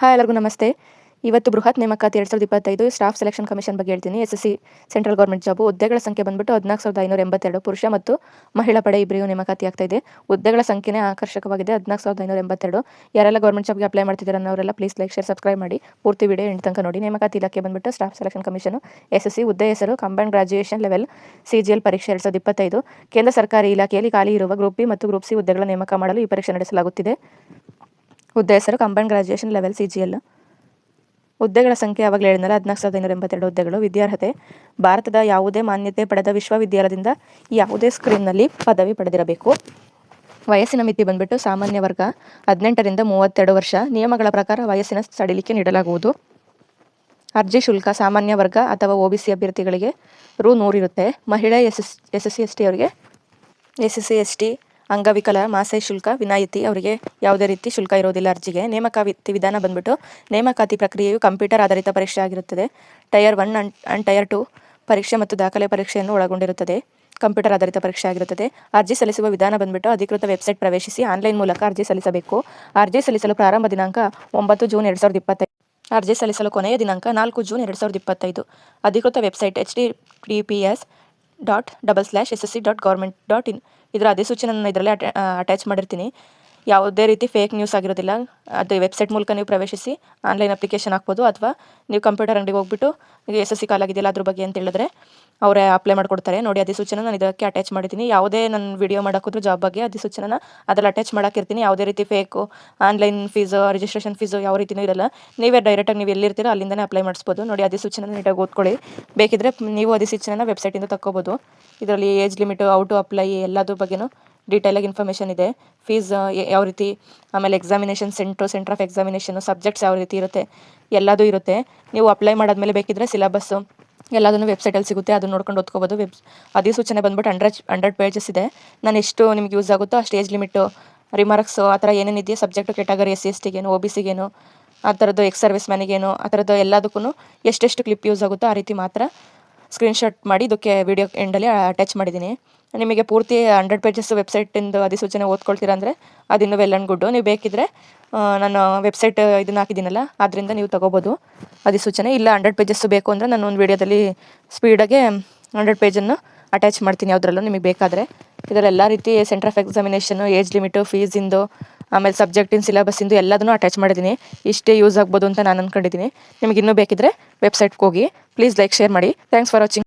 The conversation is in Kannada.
ಹಾಯ್ ಎಲ್ಲರಿಗೂ ನಮಸ್ತೆ. ಇವತ್ತು ಬೃಹತ್ ನೇಮಕಾತಿ ಎರಡು ಸಾವಿರದ ಇಪ್ಪತ್ತೈದು ಸ್ಟಾಫ್ ಸೆಲೆಕ್ಷನ್ ಕಮಿಷನ್ ಬಗ್ಗೆ ಹೇಳ್ತೀನಿ. S S central government job. ಹುದ್ದೆಗಳ ಸಂಖ್ಯೆ ಬಂದ್ಬಿಟ್ಟು ಹದಿನಾಲ್ಕು ಸಾವಿರದ ಐನೂರ ಎಂಬತ್ತೆರಡು ಪುರುಷ ಮತ್ತು ಮಹಿಳಾ ಪಡೆ ಇಬ್ಬರಿಗೂ ನೇಮಕಾತಿ ಆಗ್ತಾ ಇದೆ. ಹುದ್ದೆಗಳ ಸಂಖ್ಯೆನೇ ಆಕರ್ಷಕವಾಗಿದೆ. ಹದಿನಾಲ್ಕು ಸಾವಿರದ ಐನೂರ ಎಂಬತ್ತೆರಡು. ಯಾರೆಲ್ಲ ಗೌರ್ಮೆಂಟ್ ಜಾಬ್ಗೆ ಅಪ್ಲೈ ಮಾಡ್ತಿದ್ದಾರೆ ಅನ್ನೋರೆಲ್ಲ ಪ್ಲೀಸ್ ಲೈಕ್ ಶೇರ್ ಸಬ್ಸ್ಕ್ರೈಬ್ ಮಾಡಿ. ಪೂರ್ತಿ ವಿಡಿಯೋ ಎಂಟು ತನಕ ನೋಡಿ. ನೇಮಕಾತಿ ಇಲಾಖೆ ಬಂದ್ಬಿಟ್ಟು staff selection commission, S S C, ಹುದ್ದೆ ಹೆಸರು combine graduation level C G ಪರೀಕ್ಷೆ ಎರಡು ಸಾವಿರದ ಇಪ್ಪತ್ತೈದು. ಕೇಂದ್ರ ಸರ್ಕಾರಿ ಇಲಾಖೆಯಲ್ಲಿ ಖಾಲಿ ಇರುವ ಗ್ರೂಪ್ ಬಿ ಮತ್ತು ಗ್ರೂಪ್ ಸಿ ಹುದ್ದೆಗಳ ನೇಮಕ ಮಾಡಲು ಈ ಪರೀಕ್ಷೆ ನಡೆಸಲಾಗುತ್ತಿದೆ. ಹುದ್ದೆ ಹೆಸರು combine graduation level C G L. ಹುದ್ದೆಗಳ ಸಂಖ್ಯೆ ಯಾವಾಗಲೇ ಹೇಳಿದ್ನಲ್ಲ ಹದಿನಾಲ್ಕು ಸಾವಿರದ ಐನೂರ ಎಂಬತ್ತೆರಡು ಹುದ್ದೆಗಳು. ವಿದ್ಯಾರ್ಹತೆ. ಭಾರತದ ಯಾವುದೇ ಮಾನ್ಯತೆ ಪಡೆದ ವಿಶ್ವವಿದ್ಯಾಲಯದಿಂದ ಯಾವುದೇ ಸ್ಕ್ರೀನ್ನಲ್ಲಿ ಪದವಿ ಪಡೆದಿರಬೇಕು. ವಯಸ್ಸಿನ ಮಿತಿ ಬಂದ್ಬಿಟ್ಟು ಸಾಮಾನ್ಯ ವರ್ಗ. ಹದಿನೆಂಟರಿಂದ ಮೂವತ್ತೆರಡು ವರ್ಷ. ನಿಯಮಗಳ ಪ್ರಕಾರ ವಯಸ್ಸಿನ ಸಡಿಲಿಕೆ ನೀಡಲಾಗುವುದು. ಅರ್ಜಿ ಶುಲ್ಕ ಸಾಮಾನ್ಯ ವರ್ಗ ಅಥವಾ ಒ ಬಿ ಸಿ ಅಭ್ಯರ್ಥಿಗಳಿಗೆ ರು ನೂರಿರುತ್ತೆ ಮಹಿಳೆ S S S S C S T ಅವರಿಗೆ S S C, S T ಅಂಗವಿಕಲ ಮಾಸೆ ಶುಲ್ಕ, ವಿನಾಯಿತಿ ಅವರಿಗೆ ಯಾವುದೇ ರೀತಿ ಶುಲ್ಕ ಇರೋದಿಲ್ಲ ಅರ್ಜಿಗೆ. ನೇಮಕಾತಿ ವಿಧಾನ ಬಂದ್ಬಿಟ್ಟು ನೇಮಕಾತಿ ಪ್ರಕ್ರಿಯೆಯು ಕಂಪ್ಯೂಟರ್ ಆಧಾರಿತ ಪರೀಕ್ಷೆ ಆಗಿರುತ್ತದೆ. Tier one and and tier two ಪರೀಕ್ಷೆ ಮತ್ತು ದಾಖಲೆ ಪರೀಕ್ಷೆಯನ್ನು ಒಳಗೊಂಡಿರುತ್ತದೆ. ಕಂಪ್ಯೂಟರ್ ಆಧಾರಿತ ಪರೀಕ್ಷೆ ಆಗಿರುತ್ತದೆ. ಅರ್ಜಿ ಸಲ್ಲಿಸುವ ವಿಧಾನ ಬಂದ್ಬಿಟ್ಟು ಅಧಿಕೃತ ವೆಬ್ಸೈಟ್ ಪ್ರವೇಶಿಸಿ ಆನ್ಲೈನ್ ಮೂಲಕ ಅರ್ಜಿ ಸಲ್ಲಿಸಬೇಕು. ಅರ್ಜಿ ಸಲ್ಲಿಸಲು ಪ್ರಾರಂಭ ದಿನಾಂಕ ಒಂಬತ್ತು ಜೂನ್ ಎರಡು ಸಾವಿರದ ಇಪ್ಪತ್ತೈದು. ಅರ್ಜಿ ಸಲ್ಲಿಸಲು ಕೊನೆಯ ದಿನಾಂಕ ನಾಲ್ಕು ಜೂನ್ ಎರಡು ಸಾವಿರದ ಇಪ್ಪತ್ತೈದು. ಅಧಿಕೃತ website H T T P S dot double slash S S C dot government dot in ಇದರ ಅಧಿಸೂಚನೆ ನಾನು ಇದರಲ್ಲಿ ಅಟ್ಯಾಚ್ ಮಾಡಿರ್ತೀನಿ. ಯಾವುದೇ ರೀತಿ ಫೇಕ್ ನ್ಯೂಸ್ ಆಗಿರೋದಿಲ್ಲ. ಅದು ವೆಬ್ಸೈಟ್ ಮೂಲಕ ನೀವು ಪ್ರವೇಶಿಸಿ ಆನ್ಲೈನ್ ಅಪ್ಲಿಕೇಶನ್ ಹಾಕ್ಬೋದು ಅಥವಾ ನೀವು ಕಂಪ್ಯೂಟರ್ ಅಂಗಡಿಗೆ ಹೋಗ್ಬಿಟ್ಟು ಎಸ್ ಎಸ್ ಸಿ ಕಾಲ್ ಆಗಿದೆಯಲ್ಲ ಅದ್ರ ಬಗ್ಗೆ ಅಂತ ಹೇಳಿದ್ರೆ ಅವರೇ ಅಪ್ಲೈ ಮಾಡಿಕೊಡ್ತಾರೆ. ನೋಡಿ ಅಧಿಸೂಚನೆ ನಾನು ಇದಕ್ಕೆ ಅಟ್ಯಾಚ್ ಮಾಡಿದ್ದೀನಿ. ಯಾವುದೇ ನನ್ನ ವಿಡಿಯೋ ಮಾಡೋಕ್ಕೂ ಜಾಬ್ ಬಗ್ಗೆ ಅಧಿಸೂಚನೆನ ಅದ್ರಲ್ಲಿ ಅಟ್ಯಾಚ್ ಮಾಡೋಕ್ಕಿರ್ತೀನಿ ಯಾವುದೇ ರೀತಿ fake online fees registration fees ಯಾವ ರೀತಿಯೂ ಇರಲ್ಲ. ನೀವೇ ಡೈರೆಕ್ಟಾಗಿ ನೀವು ಎಲ್ಲಿರ್ತೀರೋ ಅಲ್ಲಿಂದನೇ ಅಪ್ಲೈ ಮಾಡಿಸ್ಬೋದು. ನೋಡಿ ಅಧಿಸೂಚನೆ ನೀಟಾಗಿ ಓದ್ಕೊಳ್ಳಿ. ಬೇಕಿದ್ರೆ ನೀವು ಅಧಿಸೂಚನೆನ ವೆಬ್ಸೈಟಿಂದ ತಗೋಬೋದು ಇದರಲ್ಲಿ ಏಜ್ ಲಿಮಿಟು ಔಟು ಅಪ್ಲೈ ಎಲ್ಲದ್ರ ಬಗ್ಗೆನೂ ಡೀಟೇಲಾಗಿ ಇನ್ಫಾರ್ಮೇಷನ್ ಇದೆ. ಫೀಸ್ ಯಾವ ರೀತಿ, ಆಮೇಲೆ examination centre centre of examination subjects ಯಾವ ರೀತಿ ಇರುತ್ತೆ, ಎಲ್ಲದೂ ಇರುತ್ತೆ. ನೀವು ಅಪ್ಲೈ ಮಾಡಾದ್ಮೇಲೆ ಬೇಕಿದ್ರೆ ಸಿಲೆಬಸ್ಸು ಎಲ್ಲದನ್ನು ವೆಬ್ಸೈಟಲ್ಲಿ ಸಿಗುತ್ತೆ. ಅದನ್ನು ನೋಡ್ಕೊಂಡು ಓದ್ಕೋಬೋದು. ವೆಬ್ ಅಧಿಸೂಚನೆ ಬಂದ್ಬಿಟ್ಟು ಹಂಡ್ರೆಡ್ ಹಂಡ್ರೆಡ್ ಪೇಜಸ್ ಇದೆ. ನಾನು ಎಷ್ಟು ನಿಮ್ಗೆ ಯೂಸ್ ಆಗುತ್ತೋ ಆ ಸ್ಟೇಜ್ ಲಿಮಿಟು ರಿಮಾರ್ಕ್ಸು ಆ ಥರ ಏನೇನಿದೆಯೋ subject category S C S ಟಿಗೇನು O B ಸಿಗೇನು ಆ ಥರದ್ದು ಎಕ್ಸ್ ಸರ್ವಿಸ್ ಮ್ಯಾನಿಗೇನು ಆ ಥರದ್ದು ಎಲ್ಲದಕ್ಕೂ ಎಷ್ಟೆಷ್ಟು ಕ್ಲಿಪ್ ಯೂಸ್ ಆಗುತ್ತೋ ಆ ರೀತಿ ಮಾತ್ರ ಸ್ಕ್ರೀನ್ಶಾಟ್ ಮಾಡಿ ಇದಕ್ಕೆ ವಿಡಿಯೋ ಎಂಡಲ್ಲಿ ಅಟ್ಯಾಚ್ ಮಾಡಿದ್ದೀನಿ. ನಿಮಗೆ ಪೂರ್ತಿ ಹಂಡ್ರೆಡ್ ಪೇಜಸ್ ವೆಬ್ಸೈಟಿಂದು ಅಧಿಸೂಚನೆ ಓದ್ಕೊಳ್ತೀರಾ ಅಂದರೆ ಅದಿನ್ನು ವೆಲ್ ಆ್ಯಂಡ್ ಗುಡ್ಡು ನೀವು ಬೇಕಿದ್ದರೆ ನಾನು ವೆಬ್ಸೈಟ್ ಇದನ್ನು ಹಾಕಿದ್ದೀನಲ್ಲ, ಅದರಿಂದ ನೀವು ತೊಗೋಬೋದು ಅಧಿಸೂಚನೆ. ಇಲ್ಲ, ಹಂಡ್ರೆಡ್ ಪೇಜಸ್ಸು ಬೇಕು ಅಂದರೆ ನಾನು ಒಂದು ವೀಡಿಯೋದಲ್ಲಿ ಸ್ಪೀಡಾಗೆ ಹಂಡ್ರೆಡ್ ಪೇಜನ್ನು ಅಟ್ಯಾಚ್ ಮಾಡ್ತೀನಿ ಯಾವುದ್ರಲ್ಲೂ ನಿಮಗೆ ಬೇಕಾದರೆ. ಇದರಲ್ಲಿ ಎಲ್ಲ ರೀತಿ centre of examination age limit ಫೀಸಿಂದು ಆಮೇಲೆ ಸಬ್ಜೆಕ್ಟಿನ ಸಿಲೆಬಸ್ಸಿಂದು ಎಲ್ಲದನ್ನು ಅಟ್ಯಾಚ್ ಮಾಡಿದ್ದೀನಿ. ಇಷ್ಟೇ ಯೂಸ್ ಆಗ್ಬೋದು ಅಂತ ನಾನು ಅಂದ್ಕೊಂಡಿದ್ದೀನಿ ನಿಮಗೆ ಇನ್ನೂ ಬೇಕಿದ್ದರೆ ವೆಬ್ಸೈಟ್ಗೆ ಹೋಗಿ ಪ್ಲೀಸ್ ಲೈಕ್ ಶೇರ್ ಮಾಡಿ. Thanks for watching